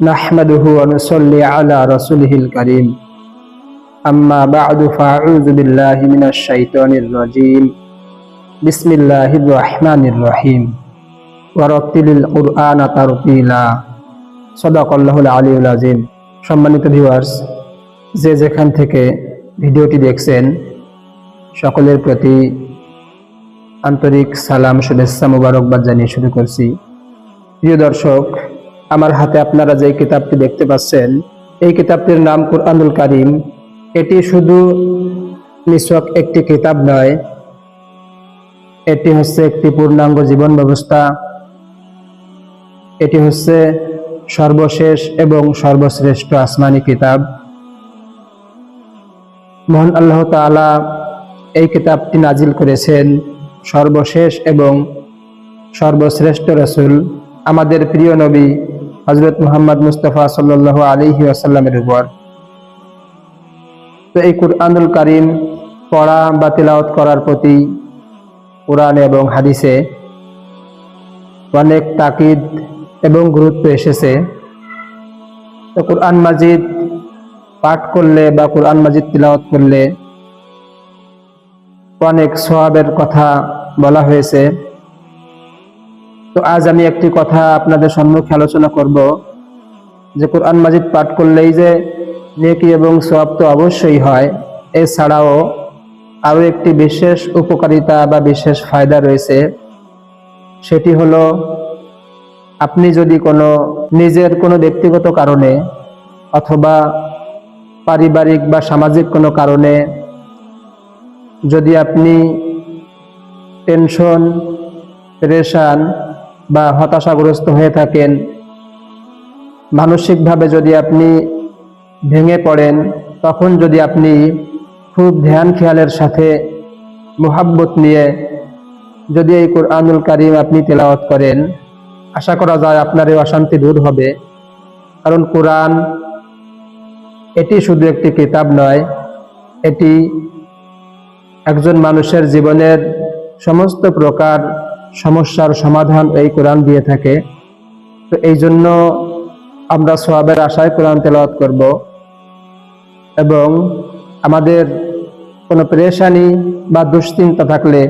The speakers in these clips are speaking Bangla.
نحمده ونصلي على رسوله الكريم أما بعد فأعوذ بالله من الشيطان الرجيم بسم الله الرحمن الرحيم ورتل القرآن ترتيلا صدق الله العلي العظيم সম্মানিত ভিউয়ার্স যে যেখান থেকে ভিডিওটি দেখছেন সকলের প্রতি আন্তরিক সালাম শুভেচ্ছা মুবারকবাদ জানিয়ে শুরু করছি প্রিয় দর্শক আমার হাতে আপনারা যে কিতাবটি দেখতে পাচ্ছেন, এই কিতাবটির নাম কুরআনুল কারিম। এটি শুধু নিছক একটি কিতাব নয়, এটি হচ্ছে একটি পূর্ণাঙ্গ জীবন ব্যবস্থা। এটি হচ্ছে সর্বশেষ এবং সর্বশ্রেষ্ঠ আসমানি কিতাব। মহান আল্লাহ তাআলা এই কিতাবটি নাজিল করেছেন সর্বশেষ এবং সর্বশ্রেষ্ঠ রসুল, আমাদের প্রিয় নবী হজরত মুহাম্মদ মুস্তফা সাল্লাহ আলিহি আসাল্লামের উপর। তো এই কুরআনুল কারিম পড়া বা তিলাওয়াত করার প্রতি কোরআন এবং হাদিসে অনেক তাকিদ এবং গুরুত্ব এসেছে। তো কোরআন মাজিদ পাঠ করলে বা কোরআন মাজিদ তিলাওয়াত করলে অনেক সোয়াবের কথা বলা হয়েছে। তো আজ আমি একটি কথা আপনাদের সম্মুখে আলোচনা করব যে কোরআন মাজিদ পাঠ করলেই যে নেকি এবং সোয়াব তো অবশ্যই হয়। এছাড়াও আরও একটি বিশেষ উপকারিতা বা বিশেষ ফায়দা রয়েছে। সেটি হলো আপনি যদি কোনো নিজের কোনো ব্যক্তিগত কারণে অথবা পারিবারিক বা সামাজিক কোনো কারণে যদি আপনি টেনশন, প্রেশান বা হতাশাগ্রস্ত হয়ে থাকেন। মানসিকভাবে যদি আপনি ভেঙে পড়েন, তখন যদি আপনি খুব ধ্যান খেয়ালের সাথে মোহাব্বত নিয়ে যদি এই কোরআনুল কারিম আপনি তেলাওয়াত করেন, আশা করা যায় আপনার এই অশান্তি দূর হবে। কারণ কোরআন এটি শুধু একটি কিতাব নয়, এটি একজন মানুষের জীবনের সমস্ত প্রকার সমস্যার সমাধান এই কোরআন দিয়ে থাকে। তো এই জন্য আমরা সোয়াবের আশায় কোরআন তেলাওয়াত করব। এবং আমাদের কোনো পরেশানি বা দুশ্চিন্তা থাকলে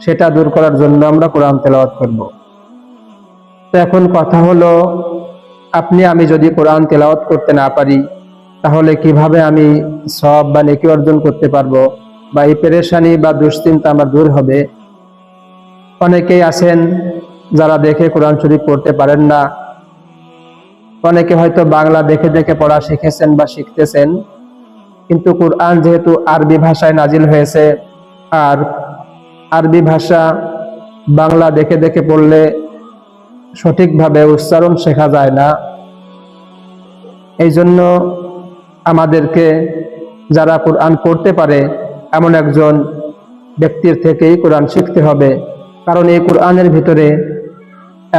সেটা দূর করার জন্য আমরা কোরআন তেলাওয়াত করব। তো এখন কথা হলো, আপনি আমি যদি কোরআন তেলাওয়াত করতে না পারি, তাহলে কীভাবে আমি সব বা নেকি অর্জন করতে পারব? বা এই পেরেশানি বা দুশ্চিন্তা আমার দূর হবে? অনেকেই আছেন যারা দেখে কোরআন শরীফ পড়তে পারেন না। অনেকে হয়তো বাংলা দেখে দেখে পড়া শিখেছেন বা শিখতেছেন। কিন্তু কোরআন যেহেতু আরবি ভাষায় নাজিল হয়েছে, আর আরবি ভাষা বাংলা দেখে দেখে পড়লে সঠিকভাবে উচ্চারণ শেখা যায় না। এই জন্য আমাদেরকে যারা কোরআন পড়তে পারে, এমন একজন ব্যক্তির থেকেই কোরআন শিখতে হবে। কারণ এই কোরআনের ভিতরে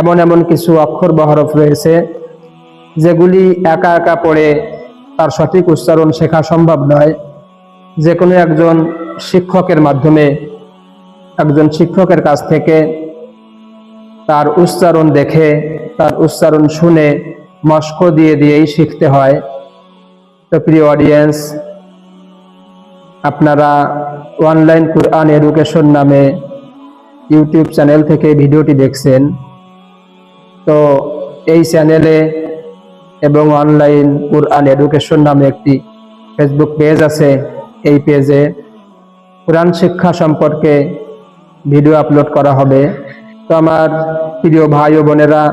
এমন এমন কিছু অক্ষর বহরফ রয়েছে, যেগুলি একা একা পড়ে তার সঠিক উচ্চারণ শেখা সম্ভব নয়। যে কোনো একজন শিক্ষকের মাধ্যমে, একজন শিক্ষকের কাছ থেকে তার উচ্চারণ দেখে, তার উচ্চারণ শুনে মস্ক দিয়ে দিয়েই শিখতে হয়। তো প্রিয় অডিয়েন্স আপনারা অনলাইন কোরআন এডুকেশন নামে ইউটিউব চ্যানেল থেকে ভিডিওটি দেখছেন। তো এই চ্যানেলে এবং অনলাইন কোরআন এডুকেশন নামে একটি ফেসবুক পেজ আছে। এই পেজে কোরআন শিক্ষা সম্পর্কে ভিডিও আপলোড করা হবে। তো আমার প্রিয় ভাই ও বোনেরা,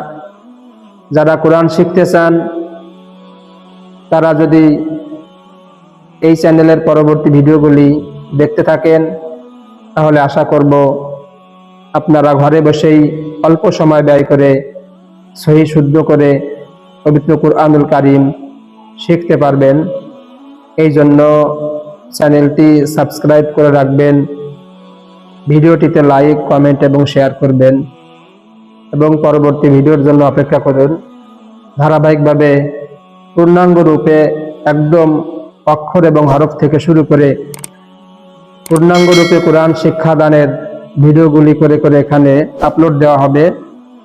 যারা কোরআন শিখতে চান, তারা যদি এই চ্যানেলের পরবর্তী ভিডিওগুলি দেখতে থাকেন, তাহলে আশা করব আপনারা ঘরে বসেই অল্প সময় ব্যয় করে সহি শুদ্ধ করে পবিত্র কুরআনুল কারিম শিখতে পারবেন। এই জন্য চ্যানেলটি সাবস্ক্রাইব করে রাখবেন, ভিডিওটিতে লাইক, কমেন্ট এবং শেয়ার করবেন এবং পরবর্তী ভিডিওর জন্য অপেক্ষা করুন। ধারাবাহিকভাবে পূর্ণাঙ্গ রূপে একদম অক্ষর এবং হরফ থেকে শুরু করে পূর্ণাঙ্গ রূপে কোরআন শিক্ষাদানের ভিডিওগুলি করে করে এখানে আপলোড দেওয়া হবে।